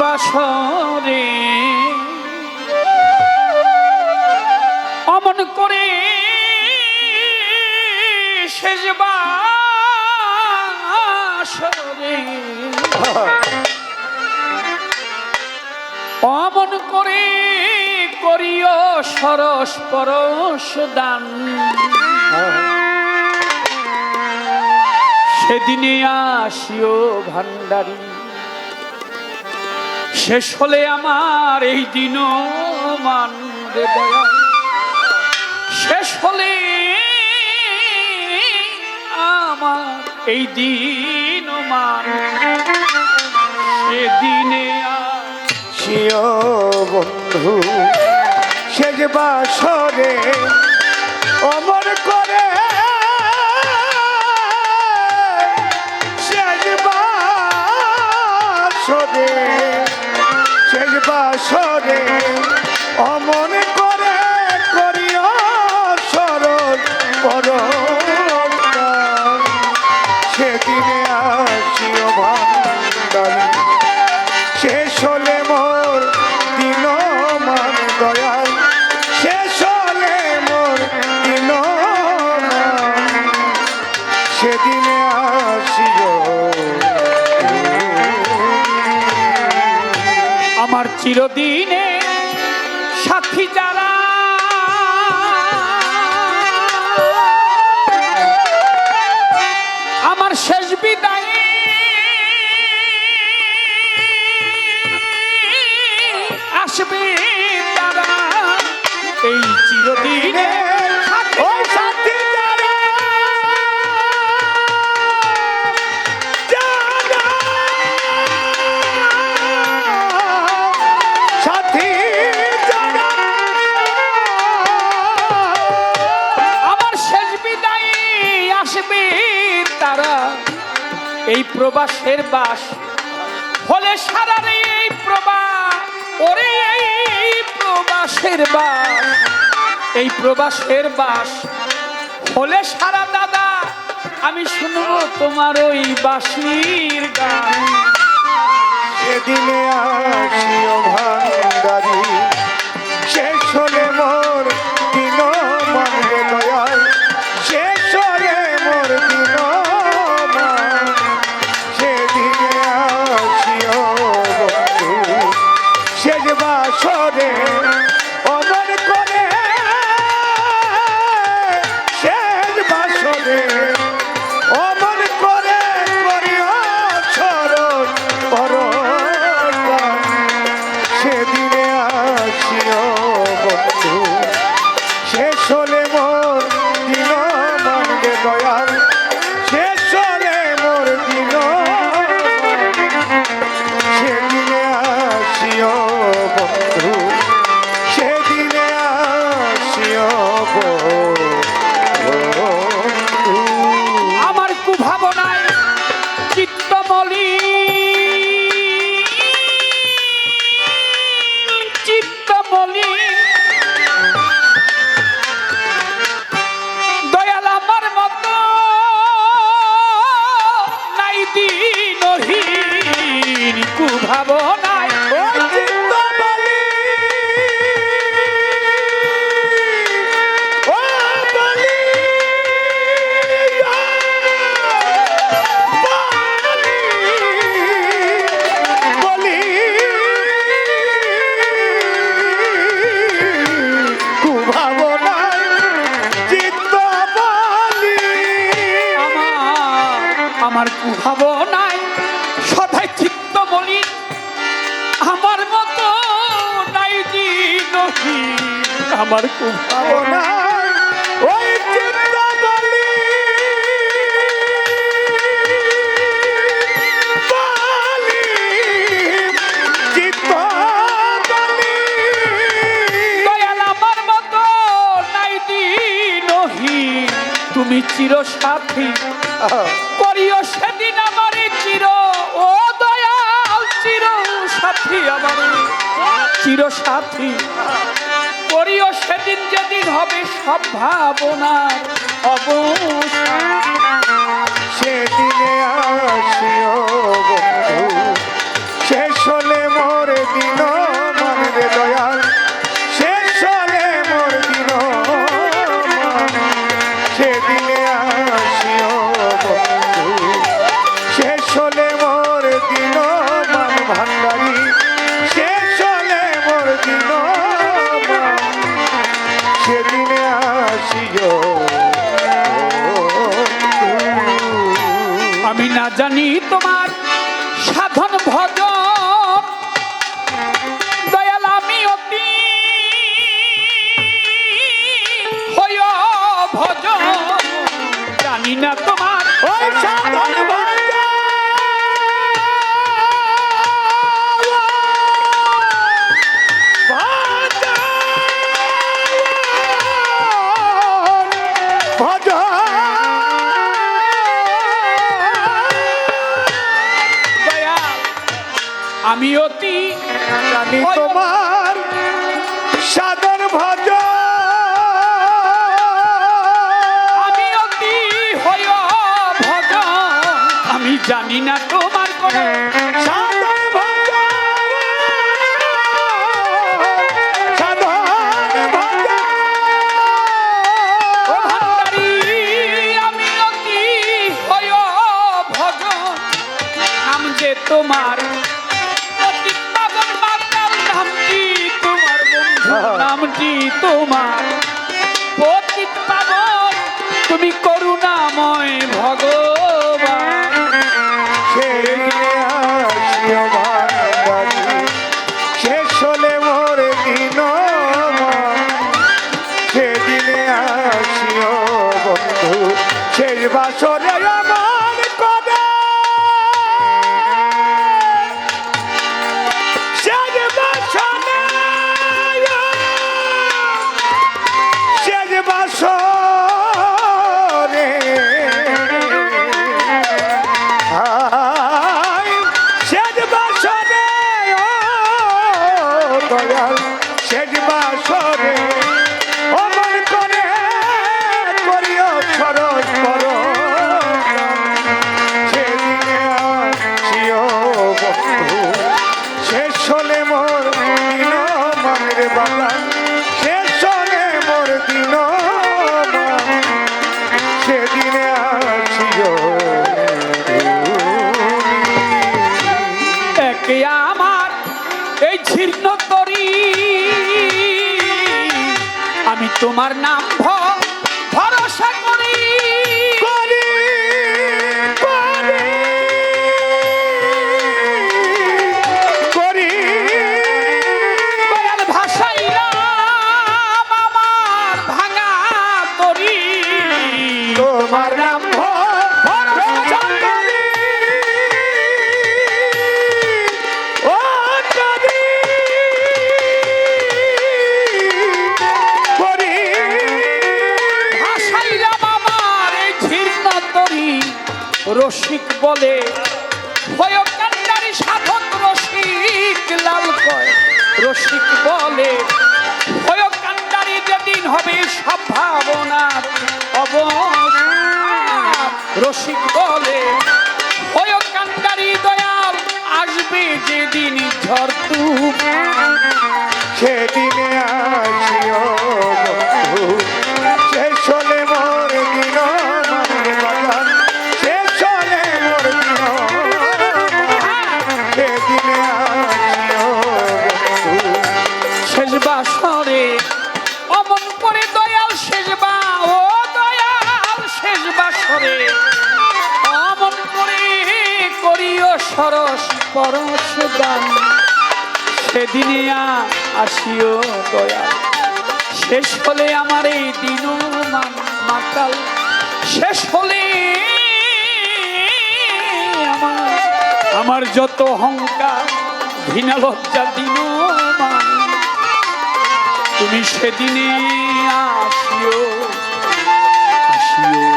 বাসরে। অমন করে শেষ বাসরে। অমন করে করিও সরস পরশ দান। সেদিনে আসিও ভান্ডারী শেষ হলে আমার এই দিন শেষ হলে আমার এই দিন মান সেদিনে আর শিও বন্ধু শেষ বাসরে অমর করে বাসরে আমার চিরদিনে সাথী যারা। আমার শেষ বিদায়। আসবে। এই প্রবাসের বাস। হলে সারা রে এই প্রবাস, ওরে এই প্রবাসের বাস। এই প্রবাসের বাস। হলে সারা দাদা, আমি শুনব তোমার ওই বাসির গান। সেদিনে আসিও ভান্ডারি শেষ আমার কুভাবনা ওই চিত্তবলি বলি চিত্তবলি দয়াল আমার মতো নাই দিনহীন তুমি চির সাথী। করিও সেদিন আমার চির। ও দয়াল, চির সাথী আমার। চির সাথী। করিও সেদিন যেদিন হবে সব ভাবনার অবসান। সেদিনে আসিও শেষ হলে মোর আমি জানি তোমার সাধন ভজন আমি অতি জানি তোমার সাধন ভজ। আমি অতি হয় ভজন আমি জানি না তোমার কোনো সাধন 激动。দয়াল শেষ বাসরে আমি তোমার নাম বলে ভয়কান্ডারি সাধক রসিক লাল কয়। রসিক বলে ভয়কান্ডারি যেদিন হবে সব ভাবনার রসিক বলে ভয়কান্ডারি দয়াল আসবে যেদিন ঝড় তুফান। সেদিনে সরস পরশ দান। সেদিনে আসিও দয়াল। শেষ হলে আমার এই দিন মাতাল। শেষ হলে আমার যত অহংকার, ঘৃণা, লজ্জা দিন তুমি সেদিনে আসিও আসিও